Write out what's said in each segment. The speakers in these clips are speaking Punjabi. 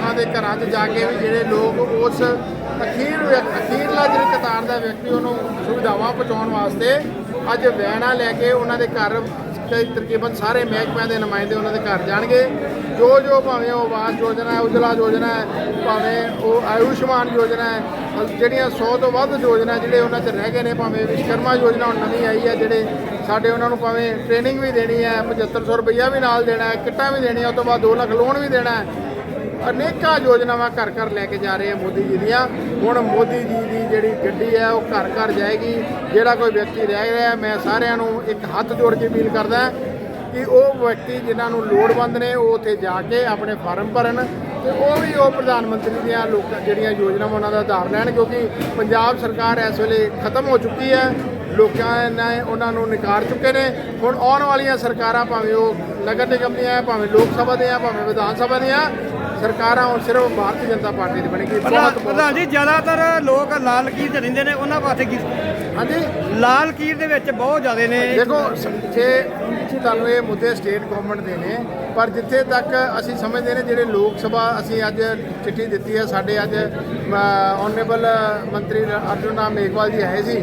ਘਰਾਂ 'ਚ ਜਾ ਕੇ ਵੀ ਜਿਹੜੇ ਲੋਕ ਉਸ ਅਖੀਰ ਅਖੀਰਲਾ ਜਿਹੜਾ ਕਤਾਰ ਦਾ ਵਿਅਕਤੀ ਉਹਨੂੰ ਸੁਵਿਧਾਵਾਂ ਪਹੁੰਚਾਉਣ ਵਾਸਤੇ ਅੱਜ ਵੈਨਾਂ ਲੈ ਕੇ ਉਹਨਾਂ ਦੇ ਘਰ ਕਈ ਤਕਰੀਬਨ ਸਾਰੇ ਮਹਿਕਮਿਆਂ ਦੇ ਨੁਮਾਇੰਦੇ ਉਹਨਾਂ ਦੇ ਘਰ ਜਾਣਗੇ। ਜੋ ਜੋ ਭਾਵੇਂ ਉਹ ਆਵਾਸ ਯੋਜਨਾ ਹੈ, ਉਜਲਾ ਯੋਜਨਾ ਹੈ, ਭਾਵੇਂ ਉਹ ਆਯੁਸ਼ਮਾਨ ਯੋਜਨਾ ਹੈ ਜਿਹੜੀਆਂ 100 ਤੋਂ ਵੱਧ ਯੋਜਨਾ ਜਿਹੜੇ ਉਹਨਾਂ 'ਚ ਰਹਿ ਗਏ ਨੇ, ਭਾਵੇਂ ਵਿਸ਼ਕਰਮਾ ਯੋਜਨਾ ਹੁਣ ਨਵੀਂ ਆਈ ਹੈ, ਜਿਹੜੇ ਸਾਡੇ ਉਹਨਾਂ ਨੂੰ ਭਾਵੇਂ ਟ੍ਰੇਨਿੰਗ ਵੀ ਦੇਣੀ ਹੈ 7500 ਰੁਪਈਆ ਵੀ ਨਾਲ ਦੇਣਾ ਹੈ, ਕਿੱਟਾਂ ਵੀ ਦੇਣੀਆਂ ਉਸ ਤੋਂ ਬਾਅਦ 2 ਲੱਖ ਲੋਨ ਵੀ ਦੇਣਾ ਹੈ ਅਨੇਕਾਂ ਯੋਜਨਾਵਾਂ ਘਰ ਘਰ ਲੈ ਕੇ ਜਾ ਰਹੇ ਆ ਮੋਦੀ ਜੀ ਦੀਆਂ। ਹੁਣ ਮੋਦੀ ਜੀ ਦੀ ਜਿਹੜੀ ਗੱਡੀ ਹੈ, ਉਹ ਘਰ ਘਰ ਜਾਏਗੀ। ਜਿਹੜਾ ਕੋਈ ਵਿਅਕਤੀ ਰਹਿ ਰਿਹਾ, ਮੈਂ ਸਾਰਿਆਂ ਨੂੰ ਇੱਕ ਹੱਥ ਜੋੜ ਕੇ ਅਪੀਲ ਕਰਦਾ ਕਿ ਉਹ ਵਿਅਕਤੀ ਜਿਨ੍ਹਾਂ ਨੂੰ ਲੋੜਵੰਦ ਨੇ, ਉਹ ਉੱਥੇ ਜਾ ਕੇ ਆਪਣੇ ਫਾਰਮ ਭਰਨ ਤੇ ਉਹ ਵੀ ਉਹ ਪ੍ਰਧਾਨ ਮੰਤਰੀ ਦੀਆਂ ਲੋਕਾਂ, ਜਿਹੜੀਆਂ ਯੋਜਨਾਵਾਂ ਉਹਨਾਂ ਦਾ ਆਧਾਰ ਲੈਣ ਕਿਉਂਕਿ ਪੰਜਾਬ ਸਰਕਾਰ ਇਸ ਵੇਲੇ ਖਤਮ ਹੋ ਚੁੱਕੀ ਹੈ। ਲੋਕਾਂ ਨੇ ਉਹਨਾਂ ਨੂੰ ਨਕਾਰ ਚੁੱਕੇ ਨੇ। ਹੁਣ ਆਉਣ ਵਾਲੀਆਂ ਸਰਕਾਰਾਂ ਭਾਵੇਂ ਉਹ ਨਗਰ ਨਿਗਮ ਦੀਆਂ, ਭਾਵੇਂ ਲੋਕ ਸਭਾ ਦੀਆਂ, ਭਾਵੇਂ ਵਿਧਾਨ ਸਭਾ ਦੀਆਂ ਸਰਕਾਰਾਂ ਹੁਣ ਸਿਰਫ ਭਾਰਤੀ ਜਨਤਾ ਪਾਰਟੀ ਦੀ ਬਣੇਗੀ ਬਹੁਤ ਪ੍ਰਧਾਨ ਜੀ ਜ਼ਿਆਦਾਤਰ ਲੋਕ ਲਾਲ ਕੀਰ 'ਚ ਰਹਿੰਦੇ ਨੇ ਉਹਨਾਂ ਪਾਸੇ ਕੀ ਹਾਂਜੀ। ਲਾਲ ਕੀਰ ਦੇ ਵਿੱਚ ਬਹੁਤ ਜ਼ਿਆਦੇ ਨੇ। ਦੇਖੋ ਜੇ ਤੁਹਾਨੂੰ ਇਹ ਮੁੱਦੇ ਸਟੇਟ ਗਵਰਨਮੈਂਟ ਦੇ ਨੇ ਪਰ ਜਿੱਥੇ ਤੱਕ ਅਸੀਂ ਸਮਝਦੇ ਨੇ ਜਿਹੜੇ ਲੋਕ ਸਭਾ ਅਸੀਂ ਅੱਜ ਚਿੱਠੀ ਦਿੱਤੀ ਹੈ ਸਾਡੇ ਅੱਜ ਆਨਰੇਬਲ ਮੰਤਰੀ ਅਰਜੁਨ ਰਾਮ ਮੇਘਵਾਲ ਜੀ ਆਏ ਸੀ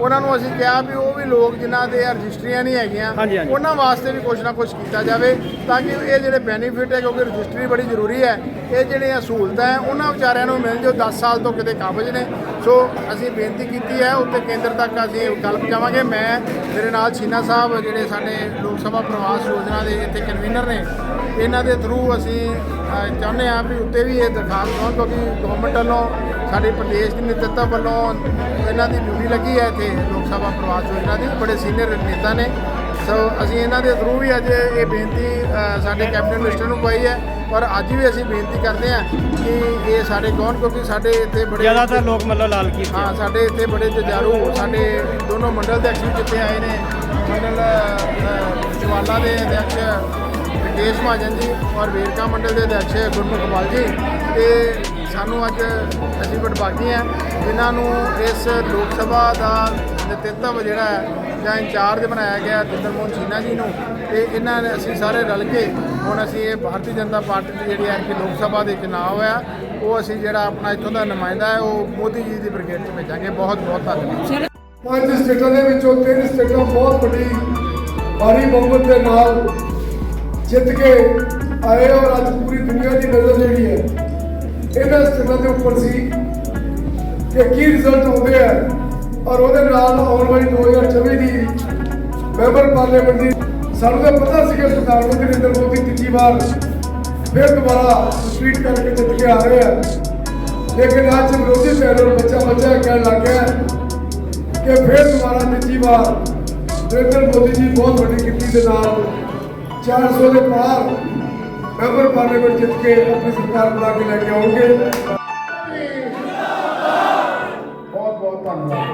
ਉਹਨਾਂ ਨੂੰ ਅਸੀਂ ਕਿਹਾ ਵੀ ਉਹ ਵੀ ਲੋਕ ਜਿਨ੍ਹਾਂ ਦੇ ਰਜਿਸਟਰੀਆਂ ਨਹੀਂ ਹੈਗੀਆਂ ਹਾਂਜੀ, ਹਾਂਜੀ। ਉਹਨਾਂ ਵਾਸਤੇ ਵੀ ਕੁਝ ਨਾ ਕੁਝ ਕੀਤਾ ਜਾਵੇ ਤਾਂ ਕਿ ਇਹ ਜਿਹੜੇ ਬੈਨੀਫਿਟ ਹੈ ਕਿਉਂਕਿ ਰਜਿਸਟਰੀ ਬੜੀ ਜ਼ਰੂਰੀ ਹੈ ਇਹ ਜਿਹੜੀਆਂ ਸਹੂਲਤਾਂ ਹੈ ਉਹਨਾਂ ਵਿਚਾਰਿਆਂ ਨੂੰ ਮਿਲ ਜੋ 10 ਸਾਲ ਤੋਂ ਕਿਤੇ ਕਾਬਜ ਨੇ। ਸੋ ਅਸੀਂ ਬੇਨਤੀ ਕੀਤੀ ਹੈ ਉੱਤੇ ਕੇਂਦਰ ਤੱਕ ਅਸੀਂ ਗੱਲ ਪਹੁੰਚਾਵਾਂਗੇ। ਮੈਂ ਮੇਰੇ ਨਾਲ ਛੀਨਾ ਸਾਹਿਬ ਜਿਹੜੇ ਸਾਡੇ ਲੋਕ ਸਭਾ ਪ੍ਰਵਾਸ ਯੋਜਨਾ ਦੇ ਇੱਥੇ ਕਨਵੀਨਰ ਨੇ ਇਹਨਾਂ ਦੇ ਥਰੂ ਅਸੀਂ ਅ, ਚਾਹੁੰਦੇ ਹਾਂ ਵੀ ਉੱਤੇ ਵੀ ਇਹ ਦਰਖਾਸਤ ਹੋਣ ਕਿਉਂਕਿ ਗਵਰਨਮੈਂਟ ਵੱਲੋਂ ਸਾਡੇ ਪ੍ਰਦੇਸ਼ ਦੀ ਨੇਤਰਤਾ ਵੱਲੋਂ ਇਹਨਾਂ ਦੀ ਡਿਊਟੀ ਲੱਗੀ ਹੈ ਇੱਥੇ। ਲੋਕ ਸਭਾ ਪ੍ਰਵਾਸ ਯੋਜਨਾ ਦੀ ਬੜੇ ਸੀਨੀਅਰ ਨੇਤਾ ਨੇ। ਸੋ ਅਸੀਂ ਇਹਨਾਂ ਦੇ ਥਰੂ ਵੀ ਅੱਜ ਇਹ ਬੇਨਤੀ ਸਾਡੇ ਕੈਬਨਿਟ ਮਿਨਿਸਟਰ ਨੂੰ ਪਾਈ ਹੈ। ਔਰ ਅੱਜ ਵੀ ਅਸੀਂ ਬੇਨਤੀ ਕਰਦੇ ਹਾਂ ਕਿ ਇਹ ਸਾਡੇ ਕੌਣ ਕਿਉਂਕਿ ਸਾਡੇ ਇੱਥੇ ਬੜੇ ਜ਼ਿਆਦਾਤਰ ਲੋਕ ਮਤਲਬ ਲਾਲ 'ਚ ਹਾਂ ਸਾਡੇ ਇੱਥੇ ਬੜੇ ਜਜਾਰੂ ਸਾਡੇ ਦੋਨੋਂ ਮੰਡਲ ਦੇ ਅਕਸ਼ ਵੀ ਜਿੱਥੇ ਆਏ ਨੇ ਮੰਡਲ ਜਵਾਲਾ ਦੇ ਅਧਿਕਸ਼ ਵਿਕੇਸ਼ ਮਹਾਜਨ ਜੀ ਔਰ ਵੇਰਕਾ ਮੰਡਲ ਦੇ ਅਧਿਕਸ਼ ਗੁਰਮੁਖ ਕਪਾਲ ਜੀ। ਤੇ ਸਾਨੂੰ ਅੱਜ ਅਸੀਂ ਵਡਭਾਗੀ ਹਾਂ। ਜਿਨ੍ਹਾਂ ਨੂੰ ਇਸ ਲੋਕ ਸਭਾ ਦਾ ਨੇਤ੍ਰਿਤਵ ਜਿਹੜਾ ਹੈ ਜਾਂ ਇੰਚਾਰਜ ਬਣਾਇਆ ਗਿਆ ਜਿੰਦਰ ਮੋਹਨ ਛੀਨਾ ਜੀ ਨੂੰ, ਤੇ ਇਹਨਾਂ ਨੇ ਅਸੀਂ ਸਾਰੇ ਰਲ ਕੇ ਹੁਣ ਅਸੀਂ ਇਹ ਭਾਰਤੀ ਜਨਤਾ ਪਾਰਟੀ ਦੀ ਜਿਹੜੀ ਹੈ ਕਿ ਲੋਕ ਸਭਾ ਦੇ ਚੁਣਾਵ ਹੋਇਆ ਉਹ ਅਸੀਂ ਜਿਹੜਾ ਆਪਣਾ ਇੱਥੋਂ ਦਾ ਨੁਮਾਇੰਦਾ ਹੈ, ਉਹ ਮੋਦੀ ਜੀ ਦੀ ਬ੍ਰਿਗੇਡ 'ਚ ਭੇਜਾਂਗੇ। ਬਹੁਤ ਬਹੁਤ ਧੰਨਵਾਦ। ਪੰਜ ਸਟੇਟਾਂ ਦੇ ਵਿੱਚੋਂ ਤਿੰਨ ਸਟੇਟਾਂ ਬਹੁਤ ਵੱਡੀ ਭਾਰੀ ਬਹੁਮਤ ਦੇ ਨਾਲ ਜਿੱਤ ਕੇ ਆਏ ਔਰ ਅੱਜ ਪੂਰੀ ਦੁਨੀਆ ਦੀ ਨਜ਼ਰ ਜਿਹੜੀ ਹੈ, ਇਹਨਾਂ ਸਟੇਟਾਂ ਦੇ ਉੱਪਰ ਸੀ ਕਿ ਕੀ ਰਿਜ਼ਲਟ ਆਉਂਦੇ ਆ। ਔਰ ਉਹਦੇ ਨਾਲ ਆਉਣ ਵਾਲੀ 2024 ਦੀ ਮੈਂਬਰ ਪਾਰਲੀਮੈਂਟ ਦੀ ਸਾਨੂੰ ਤਾਂ ਪਤਾ ਸੀ ਕਿ ਪ੍ਰਧਾਨ ਮੰਤਰੀ ਨਰਿੰਦਰ ਮੋਦੀ ਤੀਜੀ ਵਾਰ ਫਿਰ ਦੁਬਾਰਾ ਸਵੀਟ ਕਰਕੇ ਜਿੱਤ ਕੇ ਆ ਰਹੇ ਆ। ਲੇਕਿਨ ਅੱਜ ਵਿਰੋਧੀ ਧਿਰ ਨੂੰ ਬੱਚਾ ਬੱਚਾ ਕਹਿਣ ਲੱਗ ਗਿਆ ਕਿ ਫਿਰ ਦੁਬਾਰਾ ਤੀਜੀ ਵਾਰ ਨਰਿੰਦਰ ਮੋਦੀ ਜੀ ਬਹੁਤ ਵੱਡੀ ਗਿਣਤੀ ਦੇ ਨਾਲ 400 ਦੇ ਪਾਰ ਮੈਂਬਰ ਪਾਰਲੀਮੈਂਟ ਜਿੱਤ ਕੇ ਆਪਣੀ ਸਰਕਾਰ ਬਣਾ ਕੇ ਲੈ ਕੇ ਆਉਣਗੇ। ਬਹੁਤ ਬਹੁਤ ਧੰਨਵਾਦ।